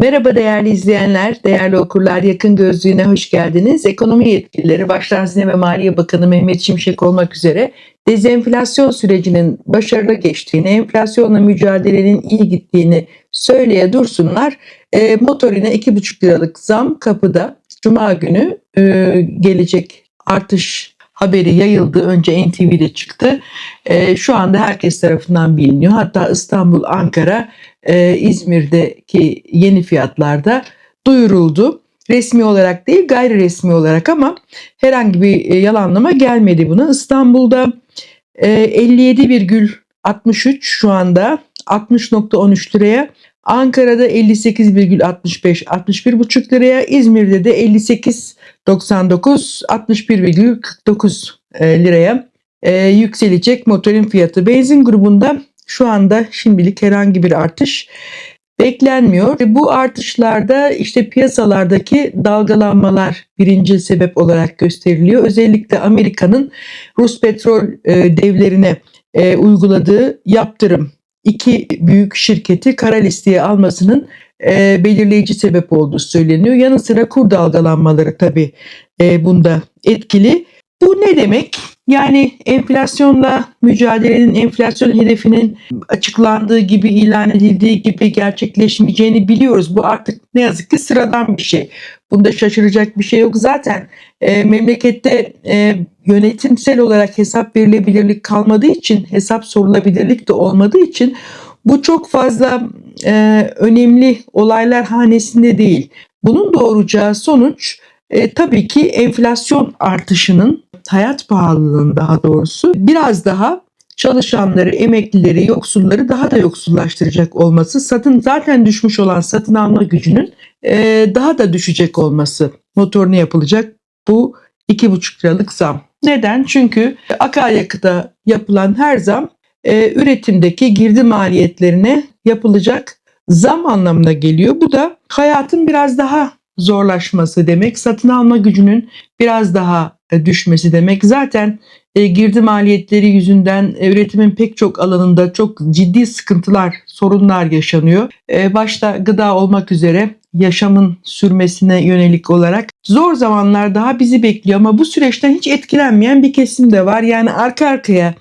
Merhaba değerli izleyenler, değerli okurlar, yakın gözlüğüne hoş geldiniz. Ekonomi yetkilileri, başta Hazine ve Maliye Bakanı Mehmet Şimşek olmak üzere dezenflasyon sürecinin başarılı geçtiğini, enflasyonla mücadelenin iyi gittiğini söyleye dursunlar. E, motorine 2,5 liralık zam kapıda. Cuma günü e, gelecek artış haberi yayıldı. Önce NTV'de çıktı. E, şu anda herkes tarafından biliniyor. Hatta İstanbul, Ankara, e, İzmir'deki yeni fiyatlarda duyuruldu. Resmi olarak değil gayri resmi olarak ama herhangi bir e, yalanlama gelmedi buna. İstanbul'da e, 57,63 şu anda 60.13 liraya. Ankara'da 58,65 61,5 liraya. İzmir'de de 58,99 61,49 e, liraya e, yükselecek motorin fiyatı. Benzin grubunda şu anda şimdilik herhangi bir artış beklenmiyor. Bu artışlarda işte piyasalardaki dalgalanmalar birinci sebep olarak gösteriliyor. Özellikle Amerika'nın Rus petrol e, devlerine e, uyguladığı yaptırım iki büyük şirketi kara listeye almasının e, belirleyici sebep olduğu söyleniyor. Yanı sıra kur dalgalanmaları tabii bunda etkili. Bu ne demek? Yani enflasyonla mücadelenin enflasyon hedefinin açıklandığı gibi ilan edildiği gibi gerçekleşmeyeceğini biliyoruz. Bu artık ne yazık ki sıradan bir şey. Bunda şaşıracak bir şey yok. Zaten e, memlekette e, yönetimsel olarak hesap verilebilirlik kalmadığı için, hesap sorulabilirlik de olmadığı için bu çok fazla e, önemli olaylar hanesinde değil. Bunun doğuracağı sonuç e, tabii ki enflasyon artışının hayat pahalılığının daha doğrusu biraz daha çalışanları, emeklileri, yoksulları daha da yoksullaştıracak olması, satın zaten düşmüş olan satın alma gücünün e, daha da düşecek olması motorunu yapılacak bu 2,5 liralık zam. Neden? Çünkü akaryakıta yapılan her zam e, üretimdeki girdi maliyetlerine yapılacak zam anlamına geliyor. Bu da hayatın biraz daha zorlaşması demek, satın alma gücünün biraz daha e, düşmesi demek. Zaten e, girdi maliyetleri yüzünden e, üretimin pek çok alanında çok ciddi sıkıntılar, sorunlar yaşanıyor. Başta gıda olmak üzere yaşamın sürmesine yönelik olarak zor zamanlar daha bizi bekliyor ama bu süreçten hiç etkilenmeyen bir kesim de var. Yani arka arkaya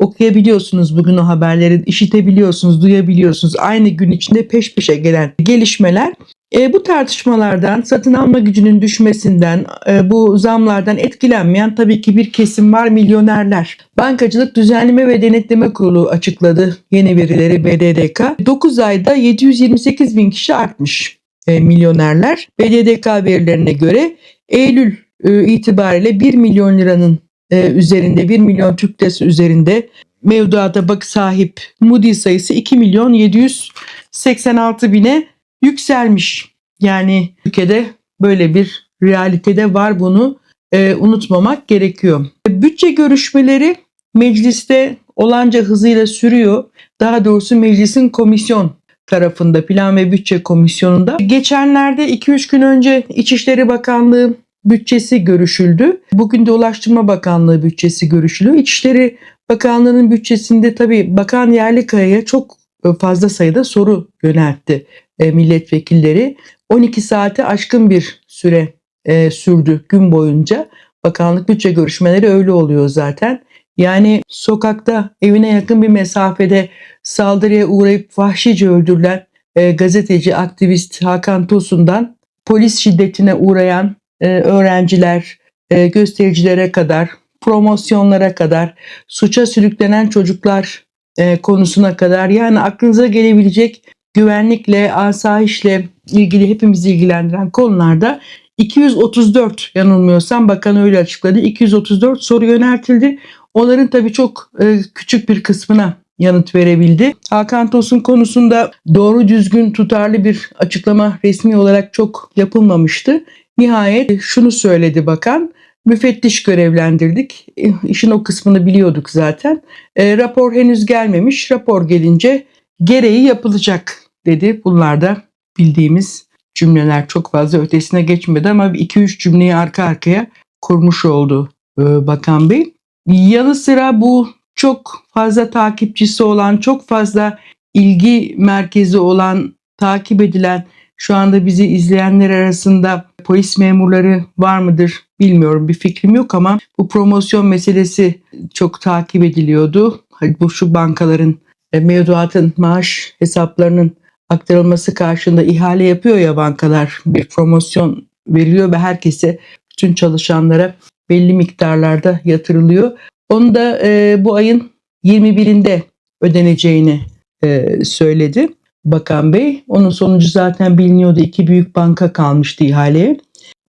okuyabiliyorsunuz bugün o haberleri, işitebiliyorsunuz, duyabiliyorsunuz. Aynı gün içinde peş peşe gelen gelişmeler e, bu tartışmalardan, satın alma gücünün düşmesinden, e, bu zamlardan etkilenmeyen tabii ki bir kesim var milyonerler. Bankacılık Düzenleme ve Denetleme Kurulu açıkladı yeni verileri BDDK. 9 ayda 728 bin kişi artmış e, milyonerler. BDDK verilerine göre Eylül e, itibariyle 1 milyon liranın e, üzerinde, 1 milyon Türk lirası üzerinde mevduata bak sahip Moody sayısı 2 milyon 786 bine yükselmiş. Yani ülkede böyle bir realitede var bunu e, unutmamak gerekiyor. Bütçe görüşmeleri mecliste olanca hızıyla sürüyor. Daha doğrusu meclisin komisyon tarafında Plan ve Bütçe Komisyonu'nda. Geçenlerde 2-3 gün önce İçişleri Bakanlığı bütçesi görüşüldü. Bugün de Ulaştırma Bakanlığı bütçesi görüşülüyor. İçişleri Bakanlığı'nın bütçesinde tabii Bakan Yerlikaya'ya çok fazla sayıda soru yöneltti e, milletvekilleri. 12 saate aşkın bir süre e, sürdü gün boyunca. Bakanlık bütçe görüşmeleri öyle oluyor zaten. Yani sokakta evine yakın bir mesafede saldırıya uğrayıp vahşice öldürülen e, gazeteci, aktivist Hakan Tosun'dan polis şiddetine uğrayan e, öğrenciler, e, göstericilere kadar, promosyonlara kadar, suça sürüklenen çocuklar e, konusuna kadar yani aklınıza gelebilecek güvenlikle, asayişle ilgili hepimizi ilgilendiren konularda 234 yanılmıyorsam bakan öyle açıkladı. 234 soru yöneltildi. Onların tabii çok e, küçük bir kısmına yanıt verebildi. Hakan Tosun konusunda doğru düzgün tutarlı bir açıklama resmi olarak çok yapılmamıştı. Nihayet şunu söyledi bakan. Müfettiş görevlendirdik. İşin o kısmını biliyorduk zaten. E, rapor henüz gelmemiş. Rapor gelince gereği yapılacak dedi. Bunlar da bildiğimiz cümleler çok fazla ötesine geçmedi ama 2-3 cümleyi arka arkaya kurmuş oldu e, Bakan Bey. Yanı sıra bu çok fazla takipçisi olan, çok fazla ilgi merkezi olan, takip edilen Şu anda bizi izleyenler arasında polis memurları var mıdır bilmiyorum bir fikrim yok ama bu promosyon meselesi çok takip ediliyordu. Hani Bu şu bankaların e, mevduatın maaş hesaplarının aktarılması karşında ihale yapıyor ya bankalar bir promosyon veriliyor ve herkese bütün çalışanlara belli miktarlarda yatırılıyor. Onu da e, bu ayın 21'inde ödeneceğini e, söyledi Bakan Bey. Onun sonucu zaten biliniyordu. İki büyük banka kalmıştı ihaleye.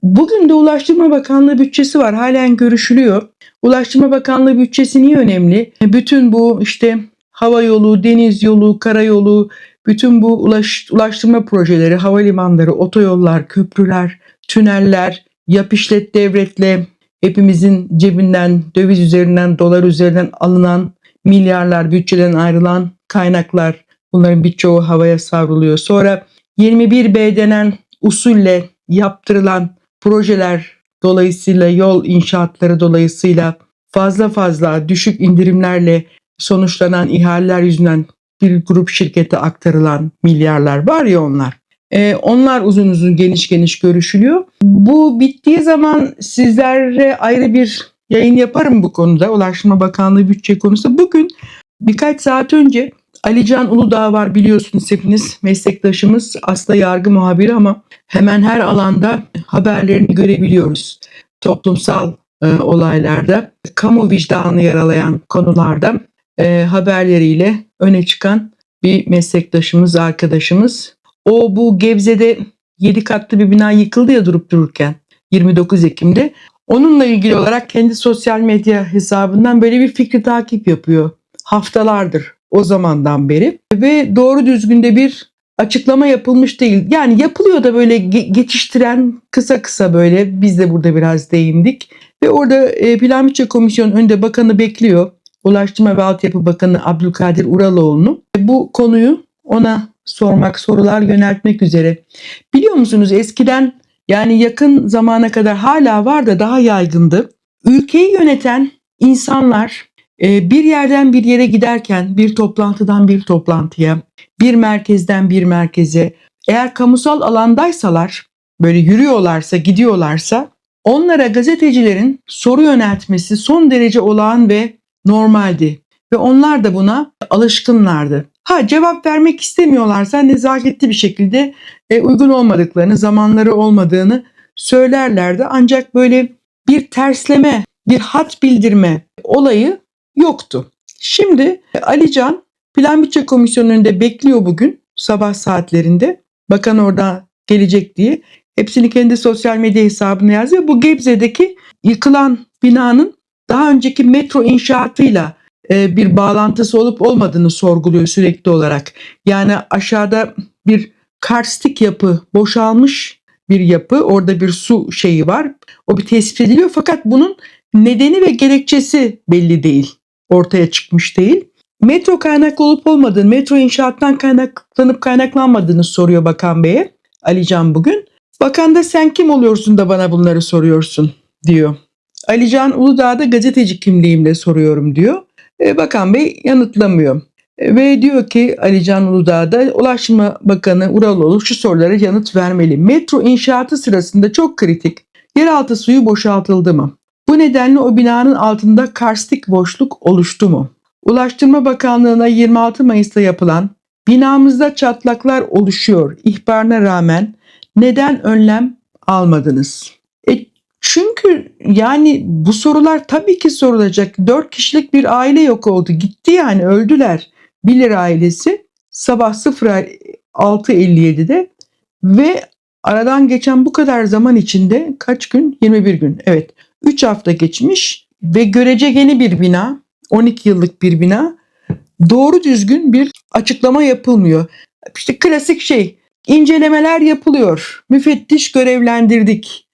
Bugün de Ulaştırma Bakanlığı bütçesi var. Halen görüşülüyor. Ulaştırma Bakanlığı bütçesi niye önemli? Bütün bu işte hava yolu, deniz yolu, karayolu, bütün bu ulaş, ulaştırma projeleri, havalimanları, otoyollar, köprüler, tüneller, yap işlet devletle hepimizin cebinden, döviz üzerinden, dolar üzerinden alınan milyarlar bütçeden ayrılan kaynaklar bunların birçoğu havaya savruluyor. Sonra 21B denen usulle yaptırılan projeler dolayısıyla yol inşaatları dolayısıyla fazla fazla düşük indirimlerle sonuçlanan ihaleler yüzünden bir grup şirkete aktarılan milyarlar var ya onlar. Ee, onlar uzun uzun geniş geniş görüşülüyor. Bu bittiği zaman sizlere ayrı bir yayın yaparım bu konuda. Ulaştırma Bakanlığı bütçe konusu. Bugün birkaç saat önce Alican Uludağ var biliyorsunuz hepiniz meslektaşımız aslında yargı muhabiri ama hemen her alanda haberlerini görebiliyoruz. Toplumsal e, olaylarda, kamu vicdanını yaralayan konularda e, haberleriyle öne çıkan bir meslektaşımız, arkadaşımız. O bu Gebze'de 7 katlı bir bina yıkıldı ya durup dururken 29 Ekim'de. Onunla ilgili olarak kendi sosyal medya hesabından böyle bir fikri takip yapıyor. Haftalardır o zamandan beri ve doğru düzgün de bir açıklama yapılmış değil. Yani yapılıyor da böyle ge- geçiştiren kısa kısa böyle biz de burada biraz değindik. Ve orada e, Plan Bütçe Komisyonu önünde bakanı bekliyor. Ulaştırma ve Altyapı Bakanı Abdülkadir Uraloğlu'nu. Bu konuyu ona sormak, sorular yöneltmek üzere. Biliyor musunuz eskiden yani yakın zamana kadar hala var da daha yaygındı. Ülkeyi yöneten insanlar e, bir yerden bir yere giderken bir toplantıdan bir toplantıya, bir merkezden bir merkeze eğer kamusal alandaysalar böyle yürüyorlarsa, gidiyorlarsa onlara gazetecilerin soru yöneltmesi son derece olağan ve normaldi. Ve onlar da buna alışkınlardı. Ha cevap vermek istemiyorlarsa nezaketli bir şekilde e, uygun olmadıklarını, zamanları olmadığını söylerlerdi. Ancak böyle bir tersleme, bir hat bildirme olayı yoktu. Şimdi Alican Plan Bütçe Komisyonu bekliyor bugün sabah saatlerinde. Bakan orada gelecek diye. Hepsini kendi sosyal medya hesabına yazıyor. Bu Gebze'deki yıkılan binanın daha önceki metro inşaatıyla e, bir bağlantısı olup olmadığını sorguluyor sürekli olarak. Yani aşağıda bir karstik yapı boşalmış bir yapı. Orada bir su şeyi var. O bir tespit ediliyor fakat bunun nedeni ve gerekçesi belli değil. Ortaya çıkmış değil. Metro kaynaklı olup olmadığını, metro inşaattan kaynaklanıp kaynaklanmadığını soruyor Bakan Bey'e. Alican bugün. Bakan da sen kim oluyorsun da bana bunları soruyorsun diyor. Alican Uludağ'da gazeteci kimliğimle soruyorum diyor. E, Bakan Bey yanıtlamıyor. E, ve diyor ki Alican Uludağ'da Ulaştırma Bakanı Uraloğlu şu sorulara yanıt vermeli. Metro inşaatı sırasında çok kritik. Yeraltı suyu boşaltıldı mı? Bu nedenle o binanın altında karstik boşluk oluştu mu? Ulaştırma Bakanlığı'na 26 Mayıs'ta yapılan binamızda çatlaklar oluşuyor ihbarına rağmen neden önlem almadınız? E çünkü yani bu sorular tabii ki sorulacak. 4 kişilik bir aile yok oldu. Gitti yani öldüler. Bilir ailesi sabah 06.57'de ve aradan geçen bu kadar zaman içinde kaç gün? 21 gün. Evet. 3 hafta geçmiş ve görece yeni bir bina, 12 yıllık bir bina. Doğru düzgün bir açıklama yapılmıyor. İşte klasik şey, incelemeler yapılıyor. Müfettiş görevlendirdik.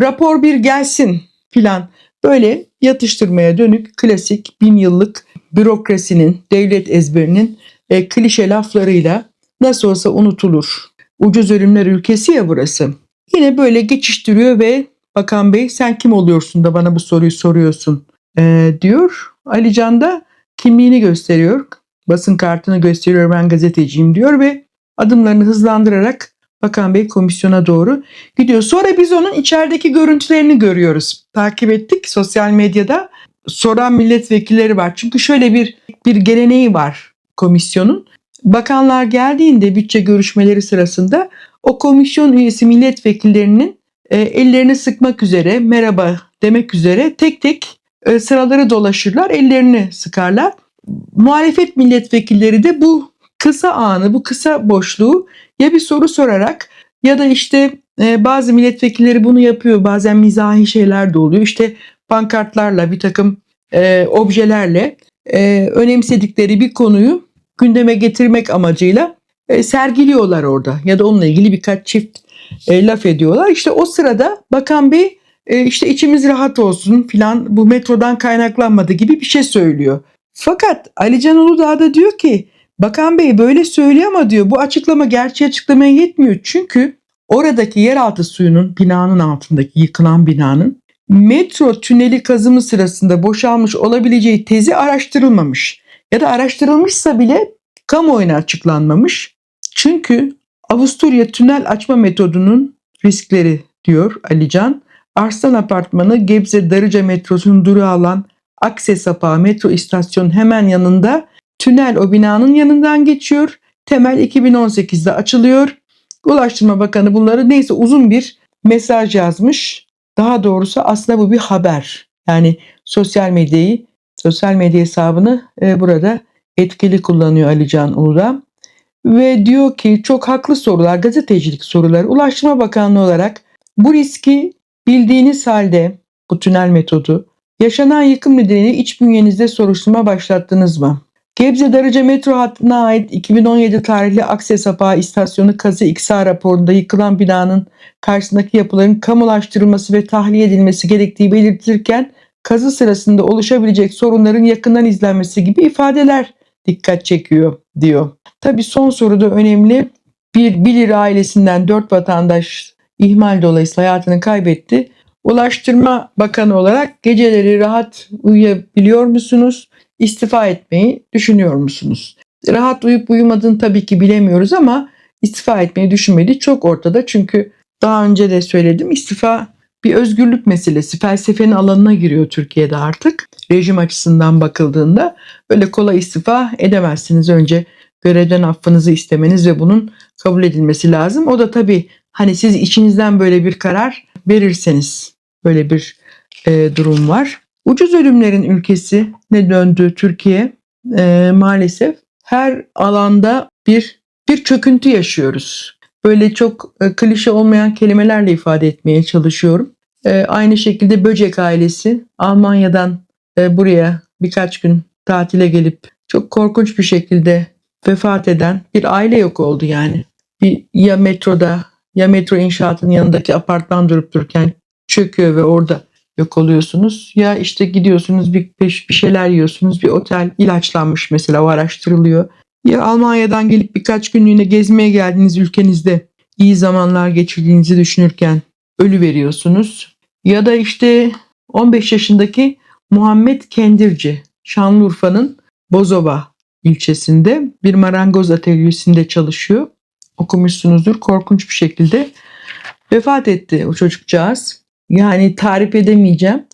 Rapor bir gelsin filan. Böyle yatıştırmaya dönük klasik bin yıllık bürokrasinin, devlet ezberinin e, klişe laflarıyla nasıl olsa unutulur. Ucuz ölümler ülkesi ya burası. Yine böyle geçiştiriyor ve Bakan Bey sen kim oluyorsun da bana bu soruyu soruyorsun e, diyor. Alican da kimliğini gösteriyor. Basın kartını gösteriyor ben gazeteciyim diyor ve adımlarını hızlandırarak Bakan Bey komisyona doğru gidiyor. Sonra biz onun içerideki görüntülerini görüyoruz. Takip ettik sosyal medyada. Soran milletvekilleri var. Çünkü şöyle bir bir geleneği var komisyonun. Bakanlar geldiğinde bütçe görüşmeleri sırasında o komisyon üyesi milletvekillerinin e, ellerini sıkmak üzere, merhaba demek üzere tek tek e, sıraları dolaşırlar, ellerini sıkarlar. Muhalefet milletvekilleri de bu kısa anı, bu kısa boşluğu ya bir soru sorarak ya da işte e, bazı milletvekilleri bunu yapıyor. Bazen mizahi şeyler de oluyor. İşte pankartlarla bir takım e, objelerle e, önemsedikleri bir konuyu gündeme getirmek amacıyla sergiliyorlar orada. Ya da onunla ilgili birkaç çift e, laf ediyorlar. İşte o sırada Bakan Bey e, işte içimiz rahat olsun filan bu metrodan kaynaklanmadı gibi bir şey söylüyor. Fakat Ali Can Uludağ da diyor ki Bakan Bey böyle söylüyor ama diyor bu açıklama gerçeği açıklamaya yetmiyor. Çünkü oradaki yeraltı suyunun binanın altındaki yıkılan binanın metro tüneli kazımı sırasında boşalmış olabileceği tezi araştırılmamış. Ya da araştırılmışsa bile kamuoyuna açıklanmamış. Çünkü Avusturya tünel açma metodunun riskleri diyor Alican. Arslan Apartmanı Gebze Darıca metrosunun durağı alan Akse Sapağı metro istasyonun hemen yanında tünel o binanın yanından geçiyor. Temel 2018'de açılıyor. Ulaştırma Bakanı bunları neyse uzun bir mesaj yazmış. Daha doğrusu aslında bu bir haber. Yani sosyal medyayı, sosyal medya hesabını e, burada etkili kullanıyor Ali Can Uludağ. Ve diyor ki çok haklı sorular, gazetecilik soruları. Ulaştırma Bakanlığı olarak bu riski bildiğiniz halde bu tünel metodu yaşanan yıkım nedeniyle iç bünyenizde soruşturma başlattınız mı? Gebze Darıca metro hattına ait 2017 tarihli Akse Sapağı istasyonu kazı İKSA raporunda yıkılan binanın karşısındaki yapıların kamulaştırılması ve tahliye edilmesi gerektiği belirtilirken kazı sırasında oluşabilecek sorunların yakından izlenmesi gibi ifadeler dikkat çekiyor diyor. Tabii son soruda önemli. Bir Bilir ailesinden dört vatandaş ihmal dolayısıyla hayatını kaybetti. Ulaştırma Bakanı olarak geceleri rahat uyuyabiliyor musunuz? İstifa etmeyi düşünüyor musunuz? Rahat uyup uyumadığını tabii ki bilemiyoruz ama istifa etmeyi düşünmediği çok ortada. Çünkü daha önce de söyledim istifa bir özgürlük meselesi. Felsefenin alanına giriyor Türkiye'de artık. Rejim açısından bakıldığında öyle kolay istifa edemezsiniz. Önce görevden affınızı istemeniz ve bunun kabul edilmesi lazım. O da tabii hani siz içinizden böyle bir karar verirseniz böyle bir e, durum var. Ucuz ölümlerin ülkesi ne döndü Türkiye e, maalesef her alanda bir bir çöküntü yaşıyoruz. Böyle çok e, klişe olmayan kelimelerle ifade etmeye çalışıyorum. E, aynı şekilde Böcek ailesi Almanya'dan e, buraya birkaç gün tatile gelip çok korkunç bir şekilde vefat eden bir aile yok oldu yani. Bir, ya metroda ya metro inşaatının yanındaki apartman durup dururken çöküyor ve orada yok oluyorsunuz. Ya işte gidiyorsunuz bir, bir şeyler yiyorsunuz. Bir otel ilaçlanmış mesela o araştırılıyor. Ya Almanya'dan gelip birkaç günlüğüne gezmeye geldiğiniz ülkenizde iyi zamanlar geçirdiğinizi düşünürken ölü veriyorsunuz. Ya da işte 15 yaşındaki Muhammed Kendirci Şanlıurfa'nın Bozova ilçesinde bir marangoz atölyesinde çalışıyor. Okumuşsunuzdur korkunç bir şekilde vefat etti o çocukcağız. Yani tarif edemeyeceğim.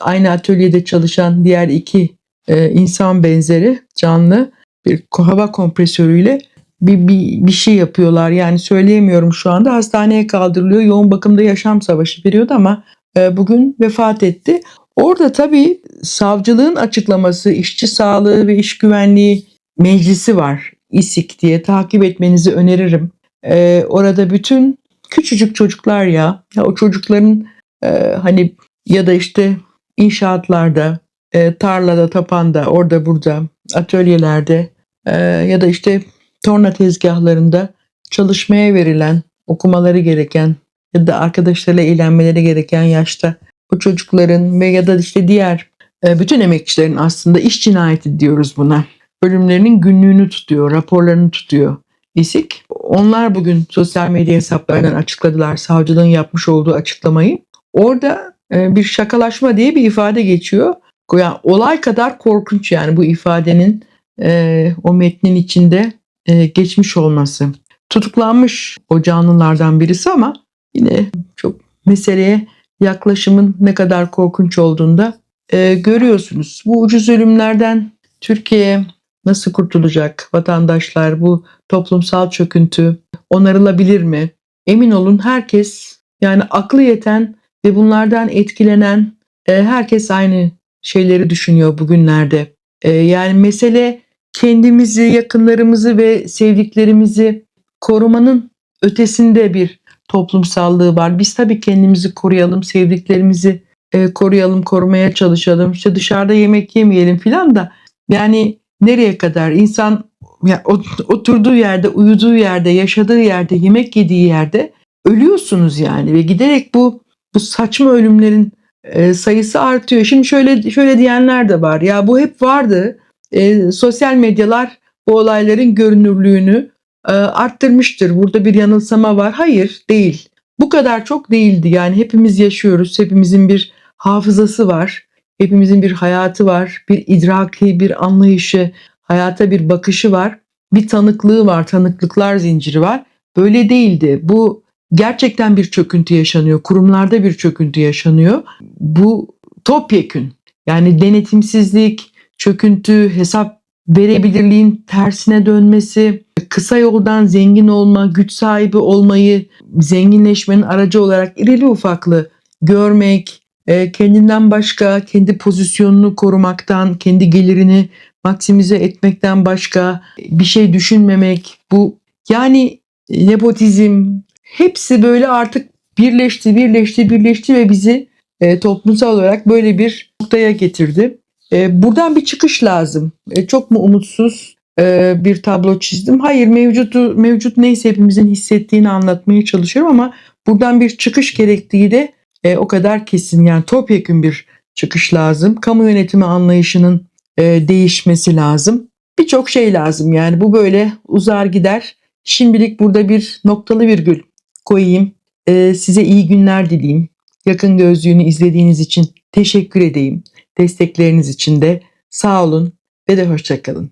Aynı atölyede çalışan diğer iki e, insan benzeri canlı bir hava kompresörüyle bir, bir, bir şey yapıyorlar. Yani söyleyemiyorum şu anda. Hastaneye kaldırılıyor. Yoğun bakımda yaşam savaşı veriyordu ama e, bugün vefat etti. Orada tabii savcılığın açıklaması, işçi sağlığı ve iş güvenliği meclisi var. İSİK diye takip etmenizi öneririm. E, orada bütün küçücük çocuklar ya, ya o çocukların e, hani ya da işte inşaatlarda, e, tarlada, tapanda, orada burada, atölyelerde e, ya da işte torna tezgahlarında çalışmaya verilen, okumaları gereken ya da arkadaşlarıyla eğlenmeleri gereken yaşta bu çocukların ve ya da işte diğer bütün emekçilerin aslında iş cinayeti diyoruz buna. Ölümlerinin günlüğünü tutuyor, raporlarını tutuyor. İSİK. Onlar bugün sosyal medya hesaplarından açıkladılar savcılığın yapmış olduğu açıklamayı. Orada e, bir şakalaşma diye bir ifade geçiyor. Yani olay kadar korkunç yani bu ifadenin e, o metnin içinde e, geçmiş olması. tutuklanmış o canlılardan birisi ama yine çok meseleye yaklaşımın ne kadar korkunç olduğunda e, görüyorsunuz. Bu ucuz ölümlerden Türkiye nasıl kurtulacak vatandaşlar? Bu toplumsal çöküntü onarılabilir mi? Emin olun herkes yani aklı yeten ve bunlardan etkilenen e, herkes aynı şeyleri düşünüyor bugünlerde. E, yani mesele kendimizi, yakınlarımızı ve sevdiklerimizi korumanın ötesinde bir toplumsallığı var. Biz tabii kendimizi koruyalım, sevdiklerimizi e, koruyalım, korumaya çalışalım. İşte dışarıda yemek yemeyelim filan da yani nereye kadar insan ya, oturduğu yerde, uyuduğu yerde, yaşadığı yerde, yemek yediği yerde ölüyorsunuz yani ve giderek bu bu saçma ölümlerin e, sayısı artıyor. Şimdi şöyle şöyle diyenler de var. Ya bu hep vardı. E, sosyal medyalar bu olayların görünürlüğünü e, arttırmıştır. Burada bir yanılsama var. Hayır, değil. Bu kadar çok değildi. Yani hepimiz yaşıyoruz. Hepimizin bir hafızası var. Hepimizin bir hayatı var. Bir idraki, bir anlayışı, hayata bir bakışı var. Bir tanıklığı var, tanıklıklar zinciri var. Böyle değildi. Bu gerçekten bir çöküntü yaşanıyor. Kurumlarda bir çöküntü yaşanıyor. Bu topyekün. Yani denetimsizlik, çöküntü, hesap verebilirliğin tersine dönmesi, kısa yoldan zengin olma, güç sahibi olmayı zenginleşmenin aracı olarak irili ufaklı görmek, kendinden başka, kendi pozisyonunu korumaktan, kendi gelirini maksimize etmekten başka bir şey düşünmemek, bu yani nepotizm hepsi böyle artık birleşti, birleşti, birleşti ve bizi e, toplumsal olarak böyle bir noktaya getirdi. E, buradan bir çıkış lazım. E, çok mu umutsuz e, bir tablo çizdim? Hayır, mevcutu mevcut neyse hepimizin hissettiğini anlatmaya çalışıyorum ama buradan bir çıkış gerektiği de e, o kadar kesin. Yani topyekun bir çıkış lazım. Kamu yönetimi anlayışının e, değişmesi lazım. Birçok şey lazım yani bu böyle uzar gider. Şimdilik burada bir noktalı virgül koyayım. E, size iyi günler dileyim. Yakın gözlüğünü izlediğiniz için teşekkür edeyim. Destekleriniz için de sağ olun ve de hoşçakalın.